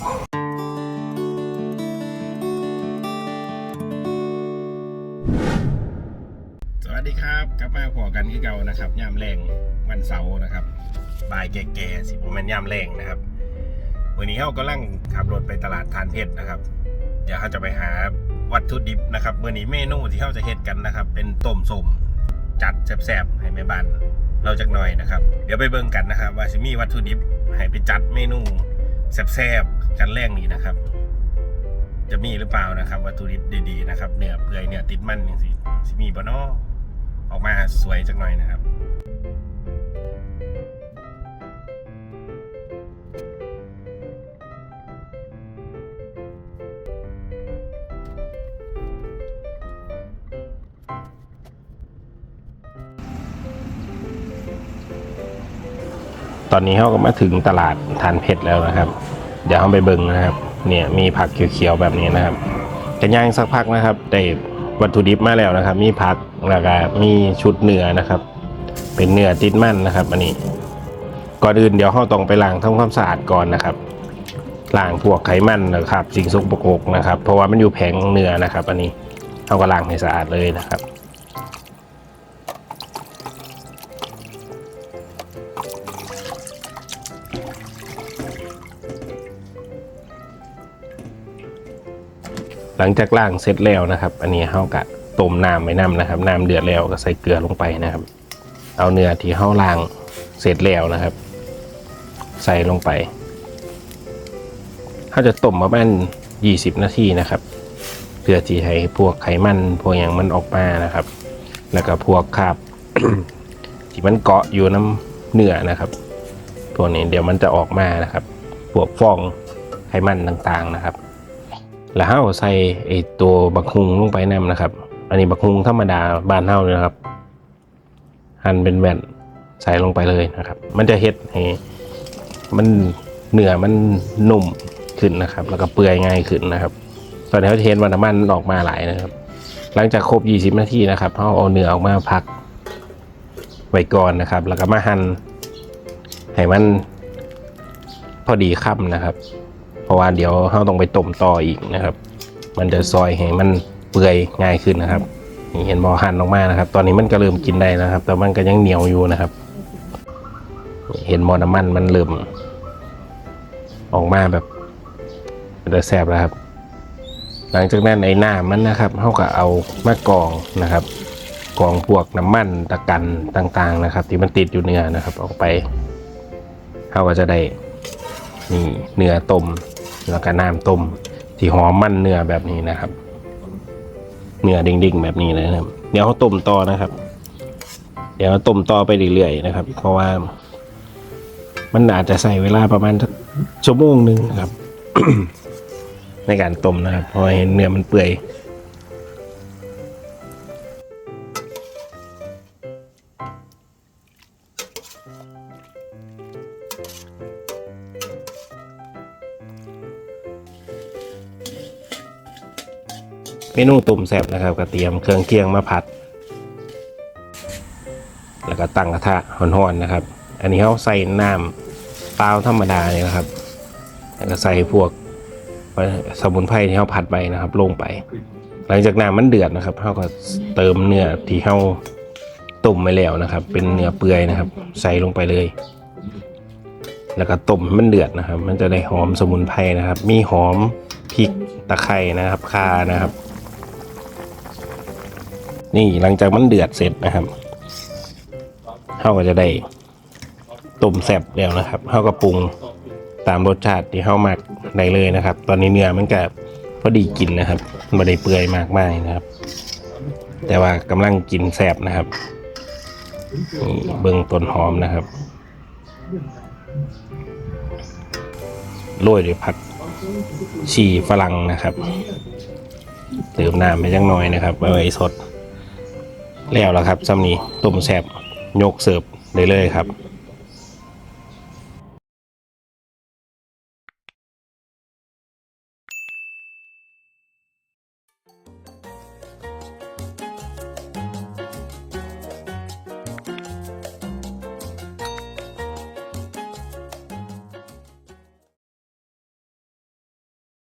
สวัสดีครับกลับมาพอกันที่เก่านะครับยามแรงวันเสาร์นะครับบ่ายแก่ๆสิผมเป็นยามแรงนะครับวันนี้เรากำลังขับรถไปตลาดทานเพชรนะครับ เดี๋ยวเราจะไปหาวัตถุดิบนะครับวันนี้เมนูที่เราจะเฮ็ดกันนะครับ เป็นต้มส้มจัดแซ่บๆให้แม่บ้านเราจักหน่อยนะครับ เดี๋ยวไปเบิ่งกันนะครับ ว่าสิมีวัตถุดิบให้ไปจัดเมนู แซ่บๆกันแรงนี้นะครับ จะมีหรือเปล่านะครับ วัตถุดิบดีๆนะครับเนื้อเปื่อยเนื้อติดมันอย่างสิสมีบะนอออกมาสวยจังหน่อยนะครับ ตอนนี้เขาก็มาถึงตลาดทานเพชรแล้วนะครับ เดี๋ยวเขาไปเบิ่งนะครับ เนี่ยมีผักเขียวๆแบบนี้นะครับจะย่างสักพักนะครับได้วัตถุดิบมาแล้วนะครับ มีผักแล้วก็มีชุดเนื้อนะครับ เป็นเนื้อติดมันนะครับ อันนี้ ก่อนอื่นเดี๋ยวเขาต้องไปล้างทำความสะอาดก่อนนะครับล้างพวกไขมันนะครับ สิ่งสกปรกนะครับ เพราะว่ามันอยู่แผงเนื้อนะครับ อันนี้เขาก็ล้างให้สะอาดเลยนะครับ หลังจากล้างเสร็จแล้วนะครับ อันนี้เฮากะต้มน้ำไว้น้ำนะครับน้ำเดือดแล้วก็ใส่เกลือลงไปนะครับ เอาเนื้อที่เฮาล้างเสร็จแล้วนะครับ ใส่ลงไปเขาจะต้มประมาณ20 นาทีนะครับเพื่อที่ให้พวกไขมันพวกอย่างมันออกมานะครับ แล้วก็พวกคราบที่มันเกาะอยู่น้ำเนื้อนะครับพวกนี้เดี๋ยวมันจะออกมานะครับ พวกฟองไขมันต่างๆนะครับ แล้วเฮาใส่ไอตัวบักฮุงลงไปนํนะครับ อันนี้บักฮุงธรรมดาบ้านเฮาเลยนะครับ หั่นเป็นแว่นใส่ลงไปเลยนะครับ มันจะเฮ็ดให้มันเนื้อมันนุ่มขึ้นนะครับ แล้วก็เปื่อยง่ายขึ้นนะครับ ตอนนี้เขาจะเห็นว่าน้ำมันออกมาหลายนะครับ หลังจากครบ 20 นาทีนะครับเขาเอาเนื้อออกมาพักไว้ก่อนนะครับ แล้วก็มาหั่นให้มันพอดีค่ำนะครับ ราะว่าเดี๋ยวเราต้องไปต้มต่ออีกนะครับ มันจะซอยให้มันเปื่อยง่ายขึ้นนะครับนี่เห็นบอหั่นออกมานะครับ ตอนนี้มันก็เริ่มกินได้นะครับ แต่มันก็ยังเหนียวอยู่นะครับ เห็นมอน้ำมันมันเริ่มออกมาแบบมันจะแสบแล้วครับ หลังจากนั้นไอ้น้ำมันนะครับเขาก็เอามากรองนะครับกรองพวกน้ำมันตะกันต่างๆนะครับ ที่มันติดอยู่เนื้อนะครับ ออกไปเขาก็จะได้นี่เนื้อต้ม แล้วก็น้ำต้มที่หอมมันเนื้อแบบนี้นะครับ เนื้อดิ่งๆแบบนี้เลยนะครับ เดี๋ยวเขาต้มต่อนะครับ เดี๋ยวต้มต่อไปเรื่อยๆนะครับ เพราะว่า มันอาจจะใส่เวลาประมาณชั่วโมงหนึ่งนะครับ ในการต้มนะครับเพราะเห็นเนื้อมันเปื่อย เมนูตุ่มแซ่บนะครับก็เตรียมเครื่องเคียงมาผัด แล้วก็ตั้งกระทะร้อนๆนะครับ อันนี้เขาใส่น้ำเปล่าธรรมดาเนี่ยนะครับ แล้วก็ใส่พวกสมุนไพรที่เขาผัดไปนะครับลงไป หลังจากน้ำมันเดือดนะครับเขาก็เติมเนื้อที่เขาต้มไปแล้วนะครับ เป็นเนื้อเปื่อยนะครับ ใส่ลงไปเลย แล้วก็ต้มมันเดือดนะครับ มันจะได้หอมสมุนไพรนะครับ มีหอมพริกตะไคร่นะครับข่านะครับ นี่หลังจากมันเดือดเสร็จนะครับเขาก็จะได้ต้มแซ่บแล้วนะครับเขาก็ปรุงตามรสชาติที่เขามักได้เลยนะครับ ตอนนี้เนื้อมันก็พอดีกินนะครับไม่ได้เปื่อยมากมายนะครับ แต่ว่ากำลังกินแซ่บนะครับนี่เบื้องต้นหอมนะครับโรยด้วยผักชีฝรั่งนะครับเติมน้ำไปจังน่อยนะครับเอาไว้สด แล้วแล้วครับซ้ำนี้ต้มแซบยกเสิร์ฟได้เลยครับ